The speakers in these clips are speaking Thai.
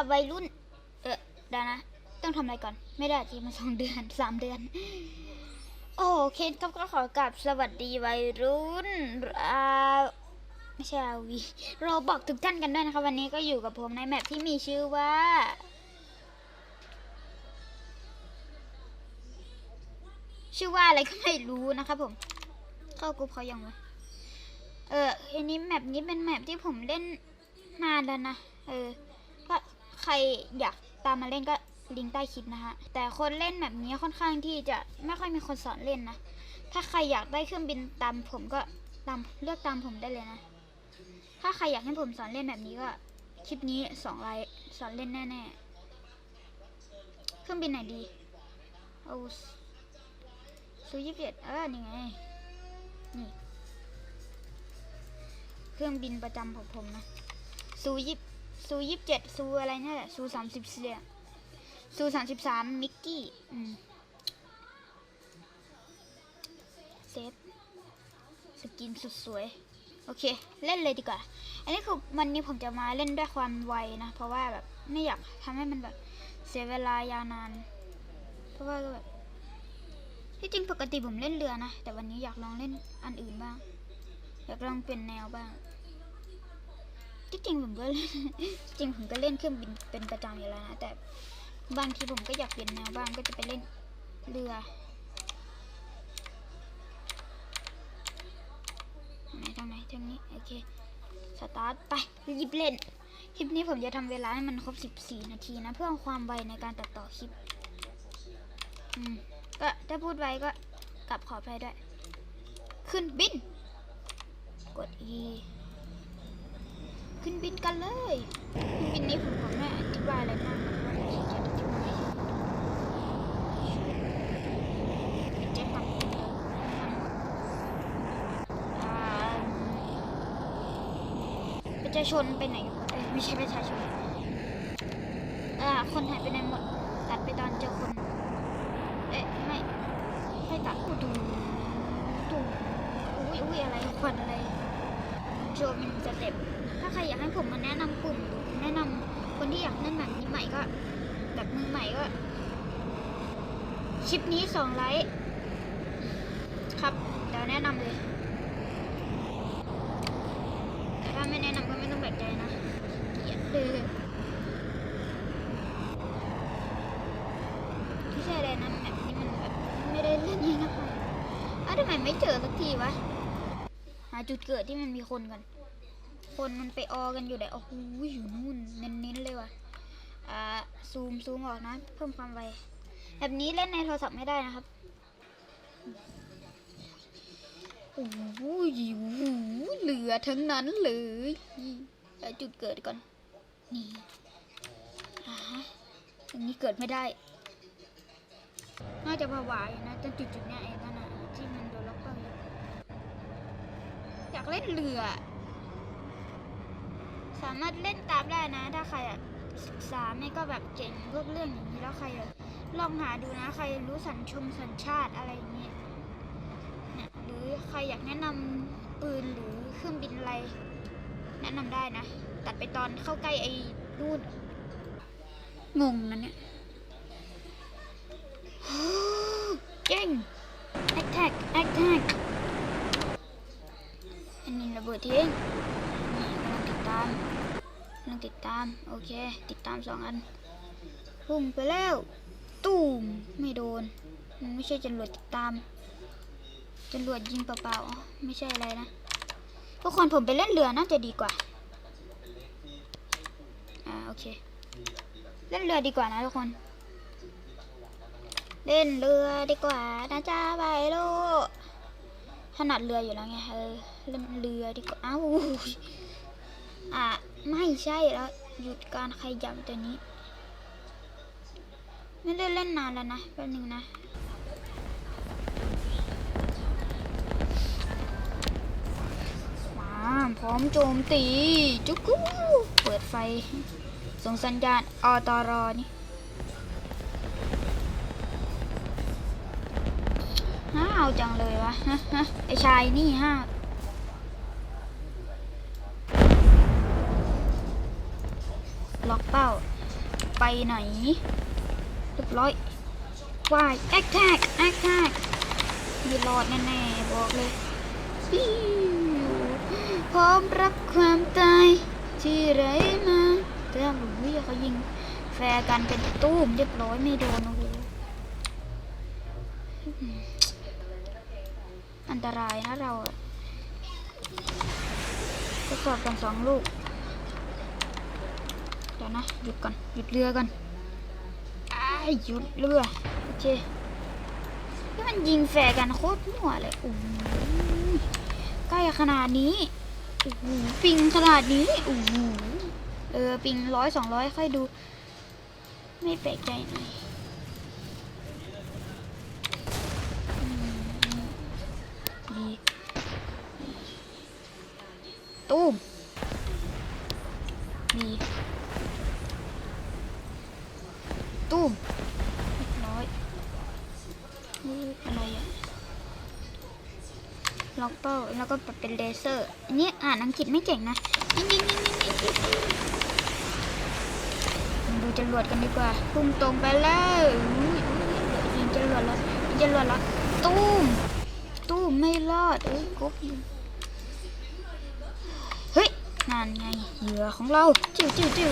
กับวัยรุ่น เออเดี๋ยวนะ ต้องทำอะไรก่อน ไม่ได้ทีมาสองเดือนสามเดือน โอเคครับก็ขอกลับสวัสดีวัยรุ่นอาไม่ใช่อาวีเราบอกทุกท่านกันด้วยนะคะวันนี้ก็อยู่กับผมในแมปที่มีชื่อว่าชื่อว่าอะไรก็ไม่รู้นะครับผม เข้ากรุ๊ปเขายังวะเอออันนี้แมปนี้เป็นแมปที่ผมเล่นนานแล้วนะ เออ ใครอยากตามมาเล่นก็ลิงก์ใต้คลิปนะฮะ แต่คนเล่นแบบนี้ค่อนข้างที่จะไม่ค่อยมีคนสอนเล่นนะ ถ้าใครอยากได้เครื่องบินตามผมก็ตามเลือกตามผมได้เลยนะ ถ้าใครอยากให้ผมสอนเล่นแบบนี้ก็คลิปนี้สองไลค์สอนเล่นแน่ๆ เครื่องบินไหนดี เอาซูยี่สิบเอ็ดเออนี่ไง นี่ เครื่องบินประจำของผมนะซูยี่ ซูยี่สิบเจ็ดซูอะไรเนี่ยแหละซูสามสิบเสียซูสามสิบสามมิกกี้อืมเซฟสกินสุดสวย โอเค เล่นเลยดีกว่า อันนี้คือวันนี้ผมจะมาเล่นด้วยความไวนะ เพราะว่าแบบไม่อยากทำให้มันแบบเสียเวลายาวนาน เพราะว่าแบบที่จริงปกติผมเล่นเรือนะ แต่วันนี้อยากลองเล่นอันอื่นบ้าง อยากลองเปลี่ยนแนวบ้าง ที่จริงผมก็จริงผมก็เล่นเครื่องบินเป็นประจำอยู่แล้วนะ แต่บางทีผมก็อยากเปลี่ยนแนวบ้างก็จะไปเล่นเรือทางไหนทางไหนทางนี้ โอเค สตาร์ท ไปรีบเล่น คลิปนี้ผมจะทำเวลาให้มันครบ 14 นาทีนะ เพื่อความไวในการตัดต่อคลิป อืม ก็ถ้าพูดไวก็กลับขออภัยด้วย ขึ้นบิน กด E กันเลยมินนี้ผมขอไม่อธิบายอะไรมากนะเพราะว่าขี้เกียจอธิบายปิดแจ้งตัดเลยทั้งหมดอ่าประชาชนไปไหนกันหมดไม่ใช่ประชาชนอ่าคนหายไปไหนหมด ตัดไปตอนเจอคน เอ๊ะไม่ไม่ตัดอูดูดูอุ้ยอุ้ยอะไรควันอะไร โชว์เป็นสเต็ปถ้าใครอยากให้ผมมาแนะนำกลุ่ม แนะนำคนที่อยากเล่นแบบนี้ใหม่ก็แบบมือใหม่ก็คลิปนี้สองไลค์ครับเดี๋ยวแนะนำเลยแต่ถ้าไม่แนะนำก็ไม่ต้องแปลกใจนะเกียดเลยไม่ใช่อะไรนะแบบนี้มันแบบไม่ได้เล่นยังไงนะคะอ้าวทำไมไม่เจอสักทีวะ จุดเกิดที่มันมีคนกัน คนมันไปออกันอยู่ไหนโอ้โหอยู่นู่นเน้นๆเลยว่ะอ่าซูมซูมออกนะ เพิ่มความไวแบบนี้เล่นในโทรศัพท์ไม่ได้นะครับโอ้โหอ้โหเหลือทั้งนั้นเลยจุดเกิดก่อน นี่อ่าตรงนี้เกิดไม่ได้ น่าจะผวาอยู่นะจนจุดจุดๆเนี้ยไอ้นั่นน่ะที่มันโดนล็อกเป้าอยู่อยากเล่นเรือ สามารถเล่นตามได้นะ ถ้าใครศึกษาไม่ก็แบบเก่งพวกเรื่องอย่างนี้แล้วใครลองหาดูนะ ใครรู้สัญชงสัญชาติอะไรอย่างเงี้ยเนี่ยหรือใครอยากแนะนำปืนหรือเครื่องบินอะไร แนะนำได้นะ ตัดไปตอนเข้าใกล้ไอ้นู่นงงนะเนี่ยเก่ง attack attack อันนี้ ระเบิดทิ้งนี่กำลังติดตามกำลังติดตาม โอเค ติดตามสองอันพุ่งไปแล้ว ตูมไม่โดน มันไม่ใช่จรวดติดตามจรวดยิงเปล่าๆไม่ใช่อะไรนะทุกคนผมไปเล่นเรือน่าจะดีกว่า อ่า โอเค เล่นเรือดีกว่านะทุกคน เล่นเรือดีกว่านะจ้าไปโล นัดเรืออยู่แล้วไงเออเล่นเรือดีกว่าอ้าวอะไม่ใช่แล้วหยุดการขยับตัวนี้ ไม่ได้เล่นนานแล้วนะแป๊บนึงนะมาพร้อมโจมตีจุกกูเปิดไฟส่งสัญญาณอตรนี่าวจังเลยวะฮะฮะไอชายนี่ห้าวล็อกเป้า ไปไหนเรียบร้อยวายแอคแท็กแอคแท็กมีรอดแน่ๆบอกเลยพร้อมรับความตาย ที่ไรมาแต่หลุยเขายิง แฟร์กันเป็นตู้มเรียบร้อยไม่โดนโอ้โห อันตรายนะเราทดสอบกันสองลูก เดี๋ยวนะ หยุดก่อน หยุดเรือก่อนอ้าหยุดเรือ โอเคนี่มันยิงแฝกันโคตรมั่วเลยโอ้ใกล้ขนาดนี้โอ้โหปิงขนาดนี้โอ้โหเออ ปิงร้อยสองร้อยค่อยดู ไม่แปลกใจหน่อยอืม ดีตูมดีตูมเรียบร้อยนี่อะไรอะล็อกเป้าแล้วก็ปเป็นเลเซอร์อันนี้อ่านอังกฤษไม่เก่งนะมาดูจรวดกันดีกว่าพุ่งตรงไปแล้วยิงจรวดแล้วยิงจรวดแล้ว ตุ้ม ตุ้ไม่รอด เอ้ยกบยิงเฮ้ยนั่นไงเหยื่อของเราจิ้วจิ้วจิ้ว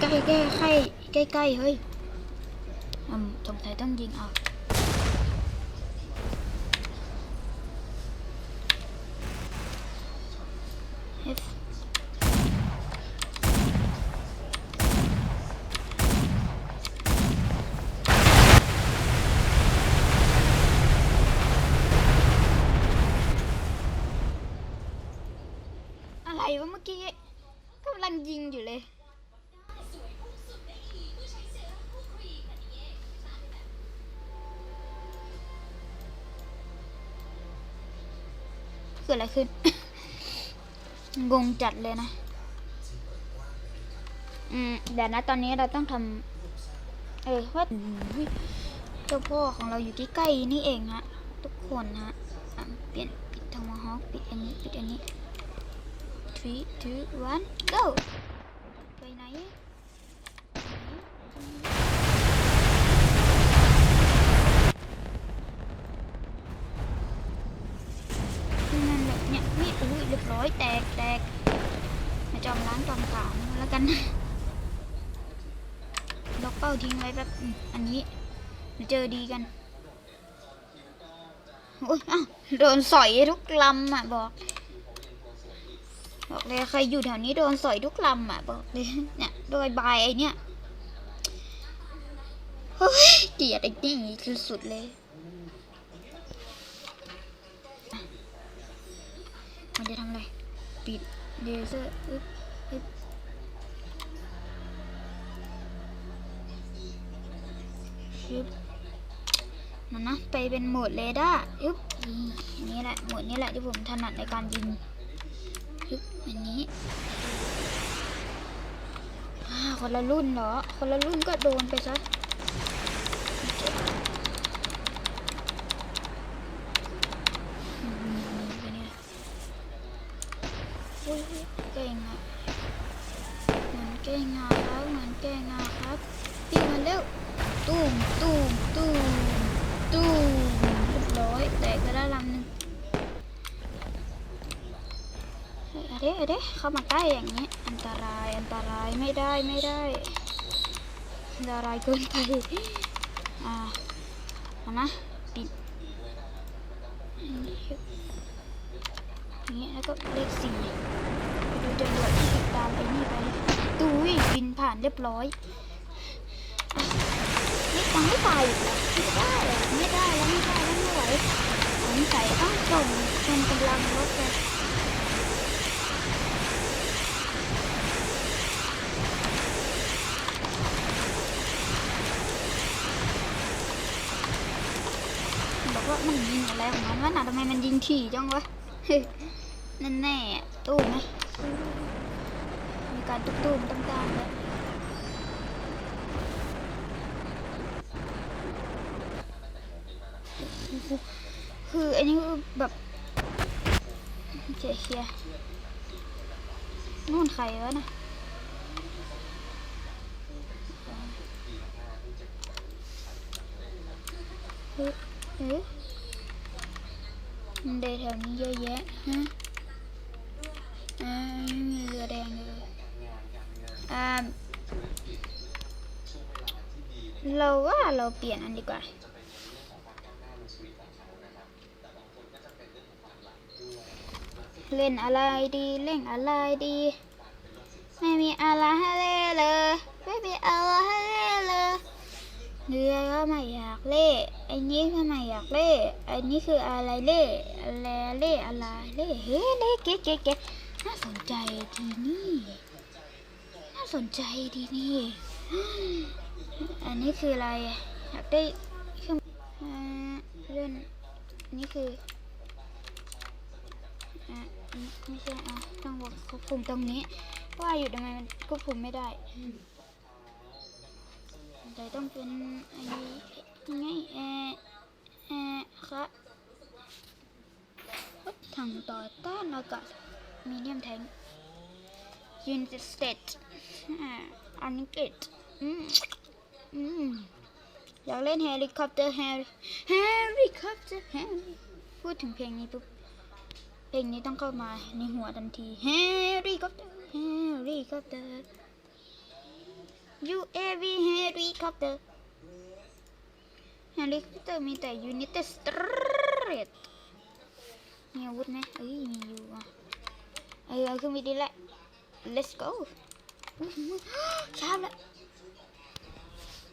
ใกล้ใกล้ใกล้ใกล้เฮ้ยอืมสงสัยต้องยิงเอา F อะไรวะเมื่อ กี้กำลังยิงอยู่เลย เกิดอะไรขึ้น งงจัดเลยนะ อืม เดี๋ยวนะตอนนี้เราต้องทำเออว่าเจ้าพ่อของเราอยู่ที่ใกล้นี่เองฮะ ทุกคนฮะ เปลี่ยนปิดทมฮอคปิดอันนี้ ปิดอันนี้ three two one go ไปไหนนั่นแหละเนี่ยนี่อุ้ยเรียบร้อยแตกแตกมาจอมล้างจอมกลางแล้วกันล็อกเป้าทิ้งไว้แบบอันนี้เดี๋ยวเจอดีกันโอ้ยอ้าวโดนสอยทุกลำอะบอก บอกเลยใครอยู่แถวนี้โดนสอยทุกลำอะบอกเลยเนี่ยโดยบายไอเนี่ยเฮ้ยเกลียดไอ้นี่สุดๆเลย มันจะทำอะไร ปิดเลเซอร์อึ๊บอึ๊บอึ๊บมันนะไปเป็นโหมดเรดาร์อึ๊บนี่อันนี้แหละโหมดนี้แหละที่ผมถนัดในการยิง อันนี้อ่าคนละรุ่นเหรอคนละรุ่นก็โดนไปซะอืมไปเนี่ยอุ้ยเก่งอะเหมือนเก่งอะครับเหมือนเก่งอะครับปีมาเร็วตูมตูมตูมตูมเรียบร้อยแต่ก็ไปแล้ลำหนึ่ง เฮ้ยเอาเด้เอาเด้เข้ามาใกล้อย่างนี้ อันตรายอันตรายไม่ได้ไม่ได้อันตรายเกินไปอ่าเอานะปิดอย่างนี้แล้วก็เลขสี่ดูจรวดที่ติดตามไอ้นี่ไปตุ้ยบินผ่านเรียบร้อยอะนี่ยังไม่ตายอีกเหรอไม่ได้เหรอไม่ได้แล้วไม่ได้แล้วไม่ไหวสงสัยต้องส่งชนกำลังรถเลย บอกว่ามันยิงอะไรของ มันวะน่ะทำไมมันยิงถี่จังวะแน่แน่ตู้ไหมมีการตุ้มตุ้มตั้งๆเลยคืออันนี้คือแบบเจียเคียนู่นใครวะนะเฮ้ย เฮ้ยมันเดยแถวนี้เยอะแยะฮะอ่ามีเรือแดงเลยอ่าเราว่าเราเปลี่ยนอันดีกว่าเล่นอะไรดีเล่นอะไรดี ไม่มีอะไรให้เล่นเลย ไม่มีอะไรให้เล่นเลยเรือก็ไม่อยากเล่น ไอ้นี้ก็ไมอยากเล่ไอ้นี้คืออะไรเล่อะไรเล่อะไรเล่เฮ้เล่เก๋เก๋เก๋น่าสนใจทีนี่น่าสนใจทีนี่อันนี้คืออะไรอยากได้เครื่องอ่าเล่นอันนี่คืออะอืมไม่ใช่อะต้องกควบคุมตรงนี้ ว่าอยู่ทำไมมันควบคุมไม่ได้แต่ต้องเป็นไอ้ยังไงออเอ ครับถังต่อต้านอากาศมีเนียมแทงยูนิสเตตอ่าอันนี้เกตอืมอืมอยากเล่นเฮลิคอปเตอร์แฮร์เฮลิคอปเตอร์แฮร์พูดถึงเพลงนี้ปุ๊บเพลงนี้ต้องเข้ามาในหัวทันทีแฮร์รี่คอปเตอร์แฮร์รี่คอปเตอร์ UAV แฮร์รี่คอปเตอร์ แฮร์รี่คอปเตอร์มีแต่ United States มีอาวุธไหมเอ้ยมีอยู่อะเออเอาขึ้นไปดีแหละ let's go ใช้าล้ว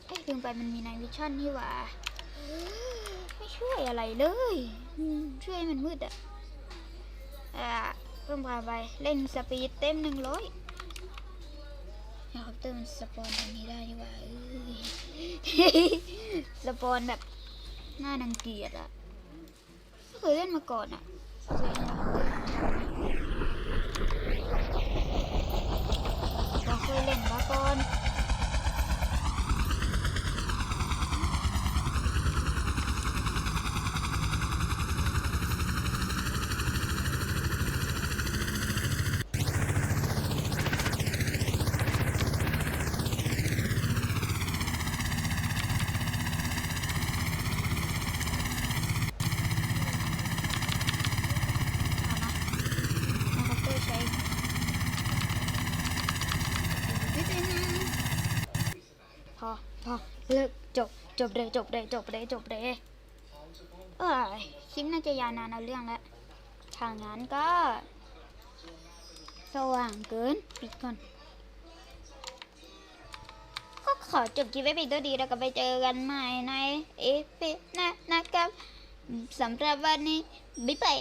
ไอ้ยลืมไปมันมีในวิชั่นนี่หว่าไม่ช่วยอะไรเลย ช่วยมันมืดอะอ่าเพิ่มผ่าไปเล่นสปีดเต็มหนึ่งร้อย เฮลิคอปเตอร์มันสปอนตรงนี้ได้ดีกว่าสปอนแบบหน้าดังเกียดอะเคยเล่นมาก่อนอะเราเคยเล่นมาก่อนเอานะเฮลิคอปเตอร์ใช้วิธีนี้พ อพอเลิกจบจบเลยจบเลยจบเลยจบเลยเอ้ยคลิปน่าจะยาวนานเอาเรื่องแล้วทางนั้นก็ สว่างเกินปิดก่อนก็ขอจบคลิปไว้เพียงเท่านี้แล้วก็ไปเจอกันใหม่ในเอฟนะนะครับสำหรับวันนี้บ๊ายบาย